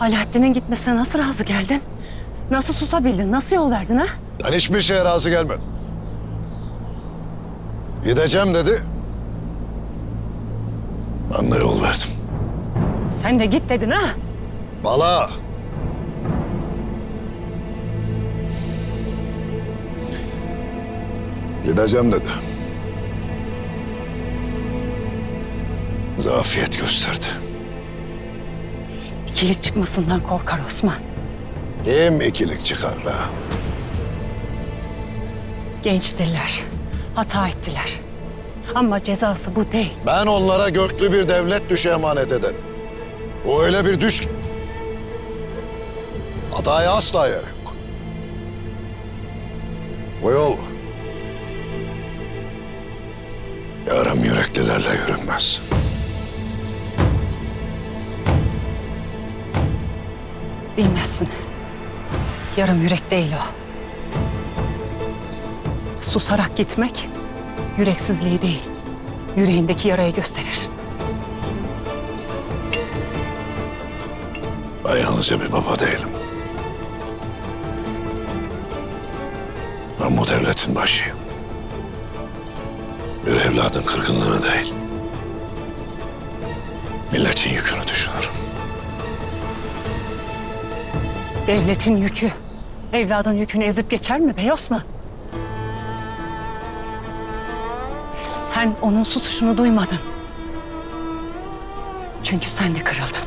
Alaaddin'in gitmesine nasıl razı geldin? Nasıl susabildin? Nasıl yol verdin ha? Ben hiçbir şeye razı gelmedim. Gideceğim dedi. Ben de yol verdim. Sen de git dedin ha? Bala. Gideceğim dedi. Zafiyet gösterdi. İkilik çıkmasından korkar Osman. Kim ikilik çıkar la? Gençtirler. Hata ettiler. Ama cezası bu değil. Ben onlara göklü bir devlet düşe emanet ederim. Bu öyle bir düş ki. Hataya asla yer yok. Bu yol... Yarım yüreklilerle yürünmez. Bilmezsin. Yarım yürek değil o. Susarak gitmek yüreksizliği değil, yüreğindeki yarayı gösterir. Ben yalnızca bir baba değilim. Ben bu devletin başıyım. Bir evladın kırgınlığını değil, milletin yükünü düşünürüm. Devletin yükü, evladın yükünü ezip geçer mi Bey Osman? Sen onun susuşunu duymadın. Çünkü sen de kırıldın.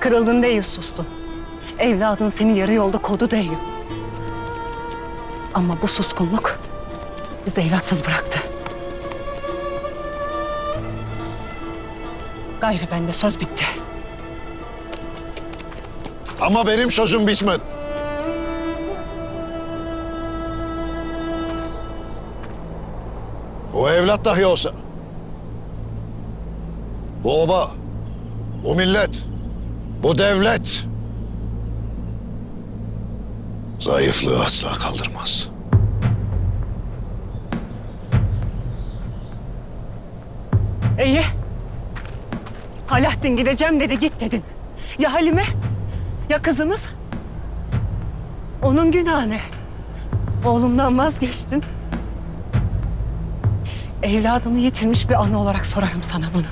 Kırıldın diye sustun. Evladın seni yarı yolda kodu diyor. Ama bu suskunluk bizi evlatsız bıraktı. Gayrı bende söz bitti. Ama benim sözüm bitmedi. O evlat dahi olsa. Bu oba, bu millet, bu devlet zayıflığı asla kaldırmaz. İyi. Alaaddin gideceğim dedi git dedin. Ya Halime? Ya kızımız? Onun günahı ne? Oğlumdan vazgeçtin. Evladını yitirmiş bir ana olarak sorarım sana bunu.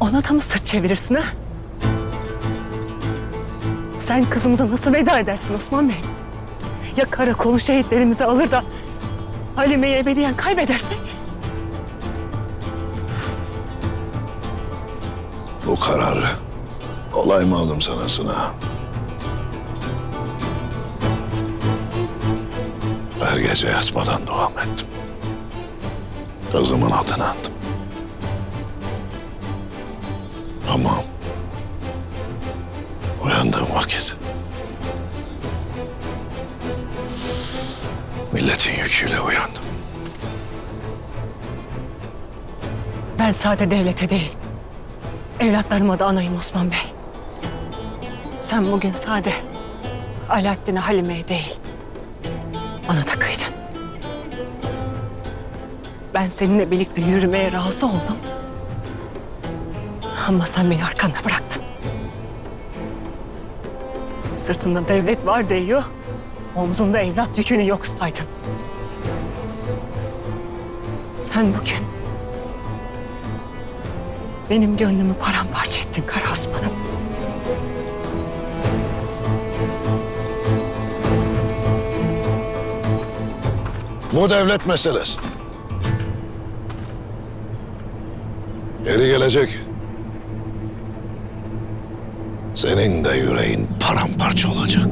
Ona da mı sırt çevirirsin ha? Sen kızımıza nasıl veda edersin Osman Bey? Ya karakolu şehitlerimizi alır da Halime'yi ebediyen kaybedersek? Bu kararı kolay mı aldım sanasına? Her gece yatmadan dua ettim. Kızımın adını andım. Ama uyandığım vakit milletin yüküyle uyandım. Ben sade devlete değil, evlatlarıma da anayım Osman Bey. Sen bugün sade Alaaddin'e Halime'ye değil, bana da kıydın. Ben seninle birlikte yürümeye razı oldum. Ama sen beni arkanda bıraktın. Sırtında devlet var diyor, omzunda evlat yükünü yok saydın. Sen bugün benim gönlümü paramparça ettin Kara Osman'ım. Bu devlet meselesi. Geri gelecek. Senin de yüreğin paramparça olacak.